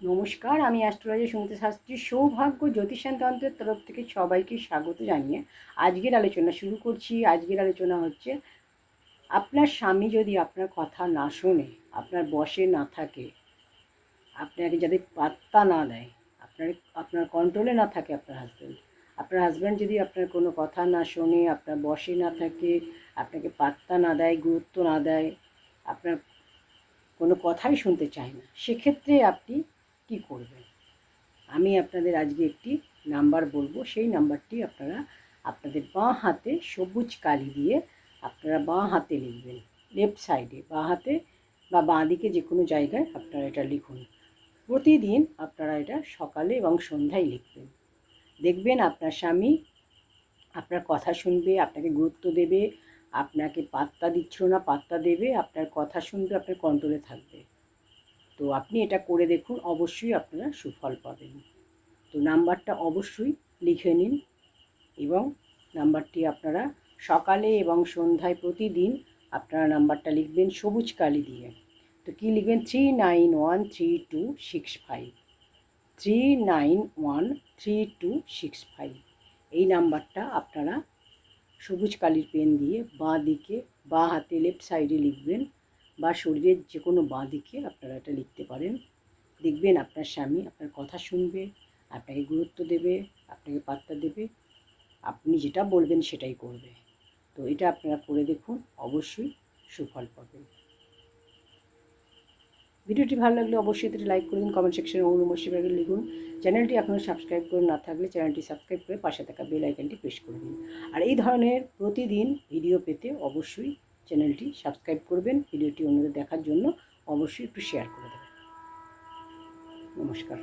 নমস্কার, আমি অ্যাস্ট্রোলজি সুমিতা শাস্ত্রী সৌভাগ্য জ্যোতিষান তন্ত্রের তরফ থেকে সবাইকে স্বাগত জানিয়ে আজকের আলোচনা শুরু করছি। আজকের আলোচনা হচ্ছে, আপনার স্বামী যদি আপনার কথা না শোনে, আপনার বসে না থাকে, আপনাকে যাতে পাত্তা না দেয়, আপনার আপনার কন্ট্রোলে না থাকে আপনার হাজব্যান্ড আপনার হাজব্যান্ড যদি আপনার কোনো কথা না শোনে, আপনার বসে না থাকে, আপনাকে পাত্তা না দেয়, গুরুত্ব না দেয়, আপনার কোনো কথাই শুনতে চায় না, সেক্ষেত্রে আপনি কি করবেন? আমি আপনাদের আজকে একটি নাম্বার বলব। সেই নাম্বারটি আপনারা আপনাদের বাঁ হাতে সবুজ কালি দিয়ে আপনারা বাঁ হাতে লিখবেন। লেফট সাইডে, বাঁ হাতে বা বাঁ দিকে যে কোনো জায়গায় আপনারা এটা লিখুন। প্রতিদিন আপনারা এটা সকালে এবং সন্ধ্যায় লিখবেন। দেখবেন আপনার স্বামী আপনার কথা শুনবে, আপনাকে গুরুত্ব দেবে, আপনাকে পাত্তা দিচ্ছিল না, পাত্তা দেবে, আপনার কথা শুনবে, আপনার কন্ট্রোলে থাকবে। তো আপনি এটা করে দেখুন, অবশ্যই আপনারা সুফল পাবেন। তো নাম্বারটা অবশ্যই লিখে নিন এবং নাম্বারটি আপনারা সকালে এবং সন্ধ্যায় প্রতিদিন আপনারা নাম্বারটা লিখবেন সবুজ কালি দিয়ে। তো কী লিখবেন? Three nine one three two six five. Three nine one three two six five. এই নাম্বারটা আপনারা সবুজ কালির পেন দিয়ে বাঁ দিকে, বাঁ হাতে লেফট সাইডে লিখবেন। বা শরীরের যে কোনো বাঁ দিকে আপনারা এটা লিখতে পারেন। দেখবেন আপনার স্বামী আপনার কথা শুনবে, আপনাকে গুরুত্ব দেবে, আপনাকে পাত্তা দেবে, আপনি যেটা বলবেন সেটাই করবে। তো এটা আপনারা করে দেখুন, অবশ্যই সুফল পাবেন। ভিডিওটি ভালো লাগলে অবশ্যই এতে লাইক করে দিন কমেন্ট সেকশনে ওম নমঃ শিবায় লিখুন। চ্যানেলটি এখনও সাবস্ক্রাইব করে না থাকলে চ্যানেলটি সাবস্ক্রাইব করে পাশে থাকা বেল আইকনটি প্রেস করে দিন। আর এই ধরনের প্রতিদিন ভিডিও পেতে অবশ্যই চ্যানেলটি সাবস্ক্রাইব করবেন ভিডিওটি অন্যদের দেখার জন্য অবশ্যই একটু শেয়ার করে দেবেন। নমস্কার।